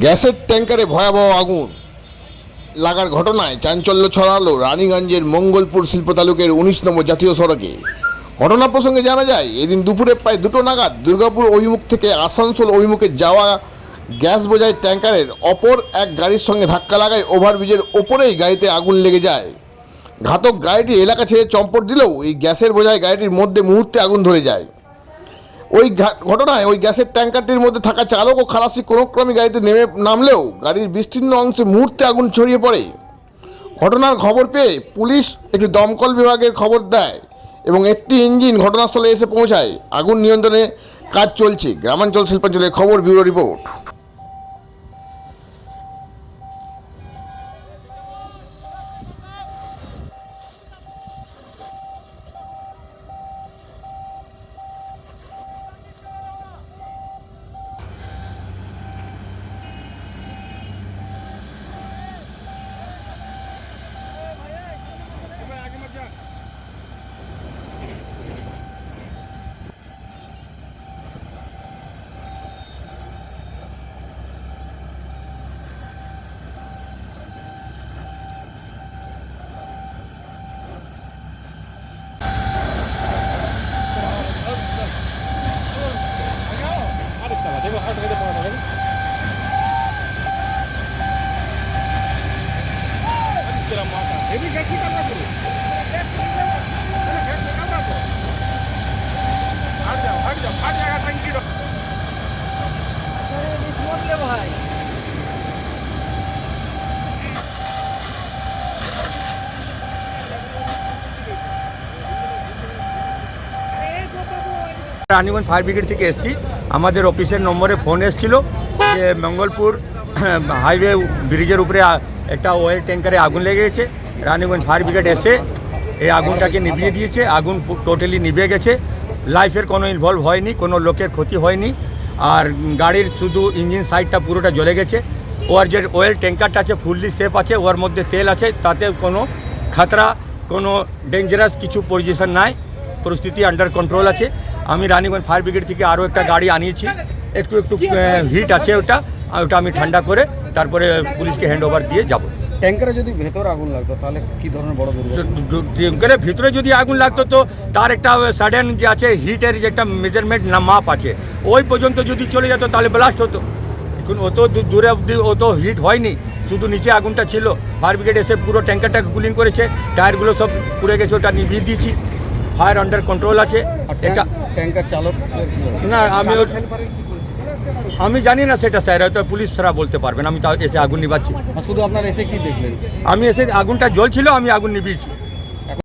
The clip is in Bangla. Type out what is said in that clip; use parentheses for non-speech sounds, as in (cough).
গ্যাসের ট্যাঙ্কারে ভয়াবহ আগুন। লাগার ঘটনায় চাঞ্চল্য ছড়ালো রানীগঞ্জের মঙ্গলপুর শিল্প তালুকের উনিশ নম্বর জাতীয় সড়কে। ঘটনা প্রসঙ্গে জানা যায়, এদিন দুপুরে প্রায় দুটো নাগাদ দুর্গাপুর অভিমুখ থেকে আসানসোল অভিমুখে যাওয়া গ্যাস বোঝাই ট্যাঙ্কারের অপর এক গাড়ির সঙ্গে ধাক্কা লাগায় ওভারব্রিজের ওপরেই গাড়িতে আগুন লেগে যায়। ঘাতক গাড়িটি এলাকা ছেড়ে চম্পট দিলেও এই গ্যাসের বোঝাই গাড়িটির মধ্যে মুহূর্তে আগুন ধরে যায়। ওই ঘটনায় ওই গ্যাসের ট্যাঙ্কারটির মধ্যে থাকা চালক ও খালাসি কোনোক্রমে গাড়িতে নেমে নামলেও গাড়ির বিস্তীর্ণ অংশে মুহূর্তে আগুন ছড়িয়ে পড়ে। ঘটনার খবর পেয়ে পুলিশ একটি দমকল বিভাগের খবর দেয় এবং একটি ইঞ্জিন ঘটনাস্থলে এসে পৌঁছায়। আগুন নিয়ন্ত্রণে কাজ চলছে। গ্রামাঞ্চল শিল্পাঞ্চলের খবর bureau report. Raniganj fire brigade থেকে এসেছি। আমাদের অফিসের নম্বরে ফোন এসেছিল যে মঙ্গলপুর (clears throat) হাইওয়ে ব্রিজের উপরে একটা অয়েল ট্যাঙ্কারে আগুন লেগে গেছে। রানীগঞ্জ ফায়ার ব্রিগেড এসে এই আগুনটাকে নিভিয়ে দিয়েছে। আগুন টোটালি নিভে গেছে। লাইফের কোনো ইনভলভ হয়নি, কোনো লোকের ক্ষতি হয়নি। আর গাড়ির শুধু ইঞ্জিন সাইডটা পুরোটা জ্বলে গেছে। ওর যে অয়েল ট্যাঙ্কারটা আছে ফুললি সেফ আছে, ওর মধ্যে তেল আছে, তাতে কোনো খাতরা, কোনো ডেঞ্জারাস কিছু পজিশন নাই। পরিস্থিতি আন্ডার কন্ট্রোল আছে। আমি রানীগঞ্জ ফায়ার ব্রিগেড থেকে আরও একটা গাড়ি আনিয়েছি। একটু একটু হিট আছে ওটা আর ওটা আমি ঠান্ডা করে তারপরে পুলিশকে হ্যান্ড ওভার দিয়ে যাব। ট্যাঙ্কারে যদি ভেতরে আগুন লাগতো তাহলে কি ধরনের বড় ট্যাঙ্কারের ভিতরে যদি আগুন লাগতো তো তার একটা সাডেন যে আছে হিটের যে একটা মেজারমেন্ট না মাপ আছে ওই পর্যন্ত যদি চলে যেত তাহলে ব্লাস্ট হতো। এখন অত দূরে অবধি অত হিট হয়নি শুধু নিচে আগুনটা ছিল। ফায়ার ব্রিগেড এসে পুরো ট্যাঙ্কারটাকে কুলিং করেছে টায়ারগুলো সব পুড়ে গেছে ওটা নিভিয়ে দিয়েছি। ফায়ার আন্ডার কন্ট্রোল আছে। আর এটা ট্যাঙ্কার চালক না আমি আমি জানি না সেটা স্যার হয়তো পুলিশ ছাড়া বলতে পারবেন আমি এসে আগুন নিবাচ্ছি শুধু আপনার এসে কি দেখলেন? আমি এসে আগুনটা জ্বলছিল আমি আগুন নিভিয়েছি।